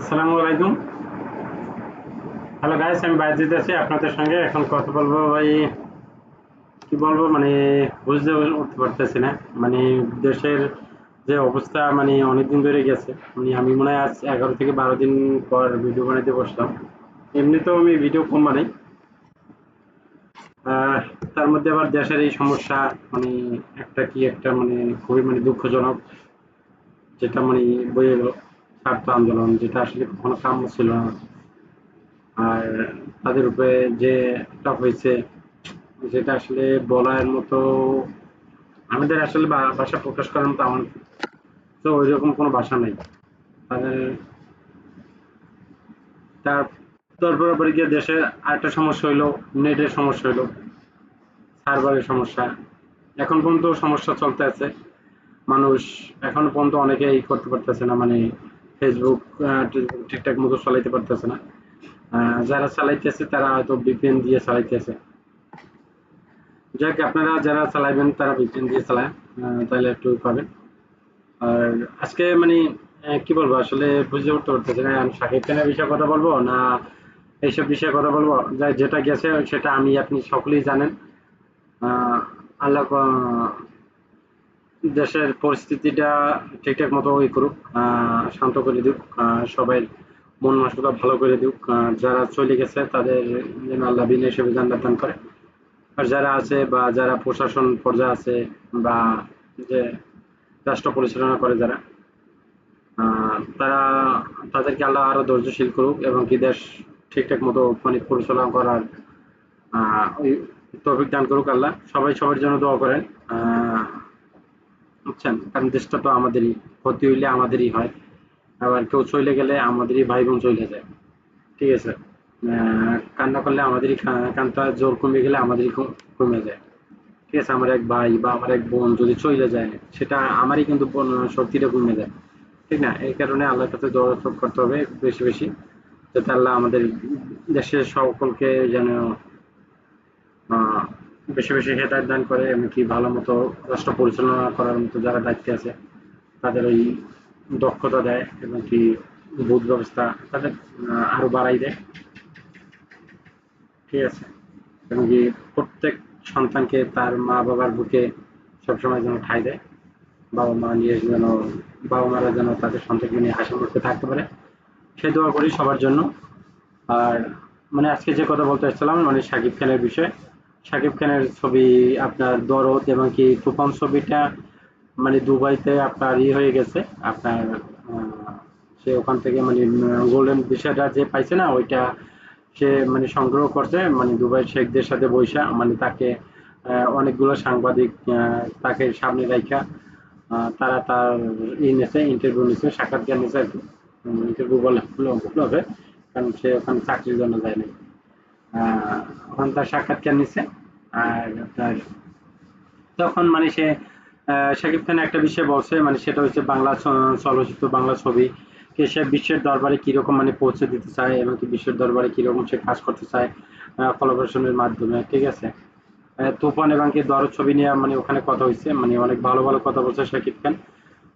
আসসালামু আলাইকুম। Hello guys আমি বাইজিৎ আছি, আপনাদের সঙ্গে এখন কথা বলব ভাই, কি বলব মানে বুঝতে উঠতে পারতেছি না। মানে দেশের যে অবস্থা মানে অনেক দিন ধরে গেছে। মানে আমি মনে হয় আজ এগারো থেকে বারো দিন পর ভিডিও বানাইতে বসলাম। এমনিতেও আমি ভিডিও কম বানাই। তার মধ্যে আবার দেশের এই সমস্যা মানে একটা কি একটা মানে খুবই মানে দুঃখজনক, যেটা মানে বইয়ে গেল ছাত্র আন্দোলন, যেটা আসলে কখনো কাম্য ছিল না। আর তাদের উপরে যে একটা হয়েছে, যেটা আসলে বলার মতো আমাদের আসলে ভাষা প্রকাশ করার মতো আমার তো ওই রকম কোনো ভাষা নাই। তাদের তার তারপর পরে গিয়ে দেশে আরেকটা সমস্যা হইল, নেটের সমস্যা হইল, সার্ভারের সমস্যা। এখন পর্যন্ত সমস্যা চলতে আছে। মানুষ এখন পর্যন্ত অনেকে এই করতে পারতেছে না মানে ফেসবুক টিকটক ঠিকঠাক মতো চালাইতে পারতেছে না। যারা চালাইতেছে, তারা হয়তো ভিপিএন দিয়ে চালাইতেছে। যাক, আপনারা যারা চালাইবেন, তারা ভিপিএন দিয়ে চালায় তাহলে একটু পাবেন। আর আজকে মানে কি বলব, আসলে বুঝে উঠতে পারতেছি না, আমি শাকিব খানের বিষয়ে কথা বলব না এইসব বিষয়ে কথা বলব? যা যেটা গেছে, সেটা আমি, আপনি সকলেই জানেন। আল্লাহ দেশের পরিস্থিতিটা ঠিকঠাক মতো ই করুক শান্ত করে দিক সবাই মন মানসিকতা ভালো করে দিক যারা চলে গেছে তাদের যেন আল্লাহ বিনা হিসেবে জান্নাত দান করে। আর যারা আছে বা যারা প্রশাসন পর্যায়ে আছে বা যে রাষ্ট্র পরিচালনা করে যারা তারা তাদেরকে আল্লাহ আরও ধৈর্যশীল করুক এবং কি দেশ ঠিকঠাক মতো মানে পরিচালনা করার তৌফিক দান করুক আল্লাহ। সবাই সবার জন্য দোয়া করেন বুঝছেন? কারণ দেশটা তো আমাদেরই, ক্ষতি হইলে আমাদেরই হয়। আবার কেউ চলে গেলে আমাদেরই ভাই বোন চলে যায়। ঠিক আছে? কান্না করলে আমাদেরই কা- কান্তা, জোর কমে গেলে আমাদেরই কমে যায়। ঠিক আছে? আমার এক ভাই বা আমার এক বোন যদি চলে যায়, সেটা আমারই কিন্তু শক্তিটা কমে যায়। ঠিক না? এই কারণে আল্লাহর কাছে দোয়া করতে হবে বেশি বেশি। যাতে আল্লাহ আমাদের দেশের সকলকে যেন বেশি বেশি হেদায়ত দান করে, এমনকি ভালো মতো রাষ্ট্র পরিচালনা করার মতো যারা দায়িত্বে আছে, তাদের ওই দক্ষতা দেয় এবং কি বুধ ব্যবস্থা তাদের আরও বাড়াই দেয়। ঠিক আছে? এবং কি প্রত্যেক সন্তানকে তার মা বাবার বুকে সবসময় যেন ঠাই দেয়, বাবা মা নিয়ে যেন, বাবা মারা যেন তাদের সন্তানকে নিয়ে হাসি মুখে থাকতে পারে। সে দোয়া করি সবার জন্য। আর মানে আজকে যে কথা বলতে চাচ্ছিলাম মানে সাকিব খানের বিষয়ে শাকিব খানের ছবি আপনার দরদ এবং কি তুফান ছবিটা মানে দুবাইতে আপনার ই হয়ে গেছে। আপনার সে ওখান থেকে মানে গোল্ডেন বিষয়টা যে পাইছে না ওইটা সে মানে সংগ্রহ করছে। মানে দুবাই শেখদের সাথে বৈশা মানে তাকে অনেকগুলো সাংবাদিক তাকে সামনে রাখা তারা তার ই নিয়েছে ইন্টারভিউ নিয়েছে সাক্ষাৎকার নিয়েছে আর কি। ইন্টারভিউ বলে হবে কারণ সে ওখানে চাকরির জন্য যায়নি আহ, ওখানে তার সাক্ষাৎকার নিচ্ছে আর আপনার তখন মানে সে শাকিব খান একটা বিষয় বলছে মানে সেটা হচ্ছে বাংলা চলচ্চিত্র, বাংলা ছবি কে সে বিশ্বের দরবারে কীরকম মানে পৌঁছে দিতে চায় এবং কি বিশ্বের দরবারে কীরকম সে কাজ করতে চায় কোলাবোরেশনের মাধ্যমে, ঠিক আছে? তুফান এবং কি দরদ ছবি নিয়ে মানে ওখানে কথা হয়েছে মানে অনেক ভালো ভালো কথা বলছে শাকিব খান।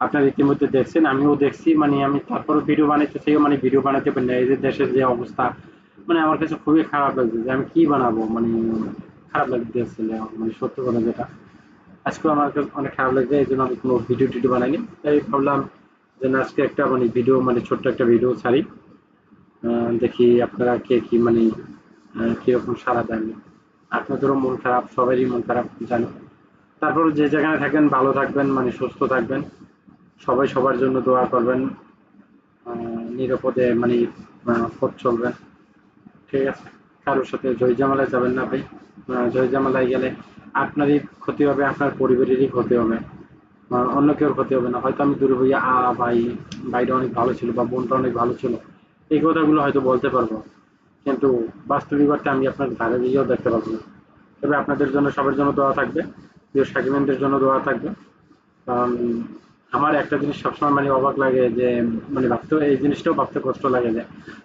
আপনারা ইতিমধ্যে দেখছেন, আমিও দেখছি মানে আমি তারপরে ভিডিও বানাইতে চাইও মানে ভিডিও বানাতে পারি না, এই যে দেশের যে অবস্থা মানে আমার কাছে খুবই খারাপ লাগছে যে আমি কি বানাবো? মানে খারাপ লাগতেছে মানে সত্যি কথা যেটা। আজকে আমার অনেক খারাপ লাগছে, এই জন্য আমি কোনো ভিডিও টিডিও বানাইনি। তাই ভাবলাম যে আজকে একটা মানে ভিডিও মানে ছোট্ট একটা ভিডিও ছাড়ি। দেখি আপনারা কে কি মানে কীরকম সাড়া দেন। আপনাদেরও মন খারাপ, সবারই মন খারাপ, জানি। তারপর যে যেখানে থাকবেন, ভালো থাকবেন মানে সুস্থ থাকবেন। সবাই সবার জন্য দোয়া করবেন। নিরাপদে মানে পথ চলবেন। ঠিক আছে কারোর সাথে জয় জামালায় যাবেন না ভাই। জয় জামালায় গেলে আপনারই ক্ষতি হবে, আপনার পরিবারেরই ক্ষতি হবে। অন্য কেউ ক্ষতি হবে না। হয়তো আমি দূরে বইয়া আ, ভাই, ভাইটা অনেক ভালো ছিল বা বোনটা অনেক ভালো ছিল। এই কথাগুলো হয়তো বলতে পারব। কিন্তু বাস্তবিক অর্থে আমি আপনার ধারে দিয়েও দেখতে পারব না। তবে আপনাদের জন্য সবার জন্য দোয়া থাকবে। প্রিয় সাকিবেনদের জন্য দোয়া থাকবে। কারণ আমার একটা জিনিস সবসময় মানে অবাক লাগে যে মানে ভাবতে এই জিনিসটাও ভাবতে কষ্ট লাগে যে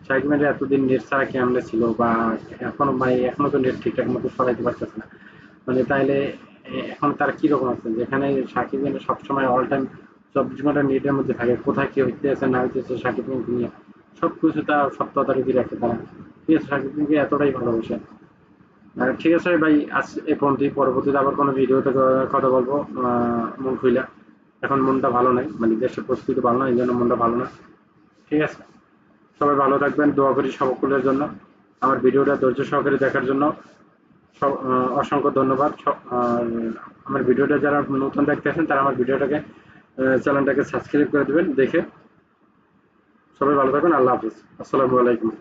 সাকিবের এতদিন নেট ছাড়া ক্যামেরা ছিল বা এখনও মানে এখনও তো নেট ঠিকঠাক মতো সরাইতে পারতেছে না। মানে তাইলে এখন তার কি রকম আছে? যেখানে সাকিব খান সবসময় অল টাইম চব্বিশ ঘণ্টা নেটের মধ্যে থাকে, কোথায় কি হইতেছে না হইতেছে সাকিব খানকে নিয়ে সব কিছু তার সত্যতা রীতি রাখে তারা। ঠিক আছে, সাকিব খানকে এতটাই ভালোবাসে। ঠিক আছে ভাই, আজ এ পর্যন্তই। পরবর্তীতে আবার কোনো ভিডিওতে কথা বলব। মন খুইলা। এখন মনটা ভালো নাই মানে দেশের পরিস্থিতি ভালো না, এই জন্য মনটা ভালো না। ঠিক আছে? সবাই ভালো থাকবেন, দোয়া করি সকলের জন্য। আমার ভিডিওটা ধৈর্য সহকারে দেখার জন্য অসংখ্য ধন্যবাদ। আমার ভিডিওটা যারা নতুন দেখতেছেন তারা আমার ভিডিওটাকে চ্যানেলটাকে সাবস্ক্রাইব করে দেবেন, দেখে সবাই ভালো থাকবেন। আল্লাহ হাফিজ। আসসালামু আলাইকুম।